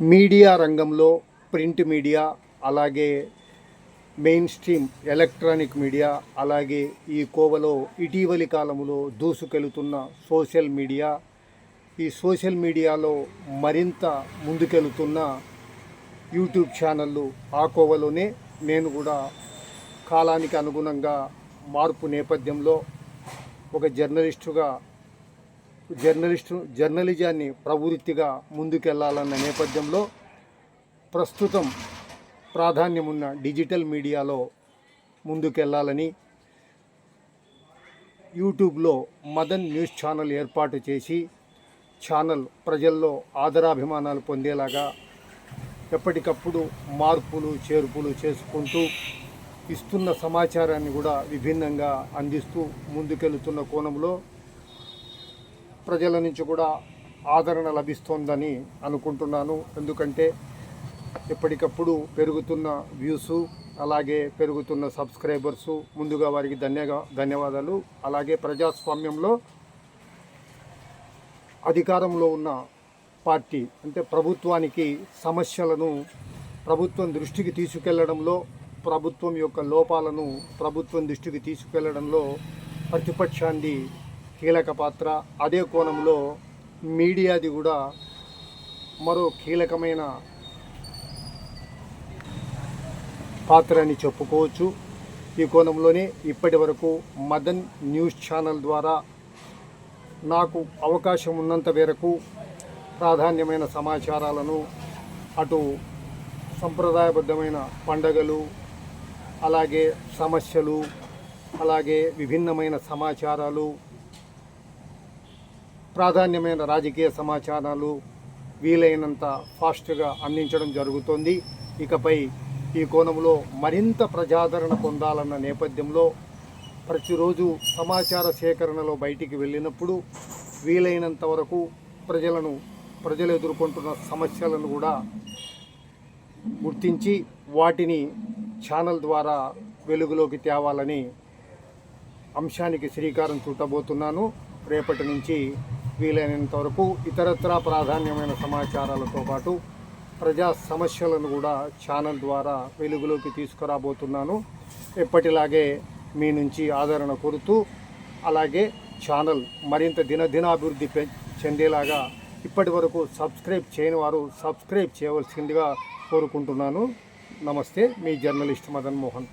Media రంగంలో print media అలాగే mainstream electronic media అలాగే ఈ కోవలో ఇటీవలి కాలంలో దూసుకెళుతున్న సోషల్ మీడియా ఈ సోషల్ మీడియాలో మరింత ముందుకెళుతున్న యూట్యూబ్ ఛానళ్ళు ఆ కోవలోనే నేను కూడా కాలానికి అనుగుణంగా మార్పు నేపథ్యంలో ఒక జర్నలిస్టుగా జర్నలిస్టు జర్నలిజాన్ని ప్రవృత్తిగా ముందుకెళ్ళాలన్న నేపథ్యంలో ప్రస్తుతం ప్రాధాన్యమున్న డిజిటల్ మీడియాలో ముందుకెళ్ళాలని యూట్యూబ్లో మదన్ న్యూస్ ఛానల్ ఏర్పాటు చేసి ఛానల్ ప్రజల్లో ఆదరాభిమానాలు పొందేలాగా ఎప్పటికప్పుడు మార్పులు చేర్పులు చేసుకుంటూ ఇస్తున్న సమాచారాన్ని కూడా విభిన్నంగా అందిస్తూ ముందుకెళ్తున్న కోణంలో ప్రజల నుంచి కూడా ఆదరణ లభిస్తోందని అనుకుంటున్నాను. ఎందుకంటే ఎప్పటికప్పుడు పెరుగుతున్న వ్యూస్ అలాగే పెరుగుతున్న సబ్స్క్రైబర్సు ముందుగా వారికి ధన్యగా ధన్యవాదాలు. అలాగే ప్రజాస్వామ్యంలో అధికారంలో ఉన్న పార్టీ అంటే ప్రభుత్వానికి సమస్యలను ప్రభుత్వం దృష్టికి తీసుకెళ్ళడంలో ప్రభుత్వం యొక్క లోపాలను ప్రభుత్వం దృష్టికి తీసుకెళ్ళడంలో ప్రతిపక్షాన్ని కీలక పాత్ర. అదే కోణంలో మీడియాది కూడా మరో కీలకమైన పాత్ర అని చెప్పుకోవచ్చు. ఈ కోణంలోనే ఇప్పటి వరకు మదన్ న్యూస్ ఛానల్ ద్వారా నాకు అవకాశం ఉన్నంత మేరకు ప్రాధాన్యమైన సమాచారాలను అటు సంప్రదాయబద్ధమైన పండగలు అలాగే సమస్యలు అలాగే విభిన్నమైన సమాచారాలు ప్రాధాన్యమైన రాజకీయ సమాచారాలు వీలైనంత ఫాస్ట్గా అందించడం జరుగుతోంది. ఇకపై ఈ కోణంలో మరింత ప్రజాదరణ పొందాలన్న నేపథ్యంలో ప్రతిరోజు సమాచార సేకరణలో బయటికి వెళ్ళినప్పుడు వీలైనంత వరకు ప్రజలను ప్రజలు ఎదుర్కొంటున్న సమస్యలను కూడా గుర్తించి వాటిని ఛానల్ ద్వారా వెలుగులోకి తేవాలని అంశానికి శ్రీకారం చుట్టబోతున్నాను. రేపటి నుంచి వీలైనంత వరకు ఇతరత్రా ప్రాధాన్యమైన సమాచారాలతో పాటు ప్రజా సమస్యలను కూడా ఛానల్ ద్వారా వెలుగులోకి తీసుకురాబోతున్నాను. ఎప్పటిలాగే మీ నుంచి ఆదరణ కోరుతూ అలాగే ఛానల్ మరింత దినదినాభివృద్ధి చెందేలాగా ఇప్పటి వరకు సబ్స్క్రైబ్ చేయని వారు సబ్స్క్రైబ్ చేయవలసిందిగా కోరుకుంటున్నాను. నమస్తే మీ జర్నలిస్ట్ మదన్ మోహన్.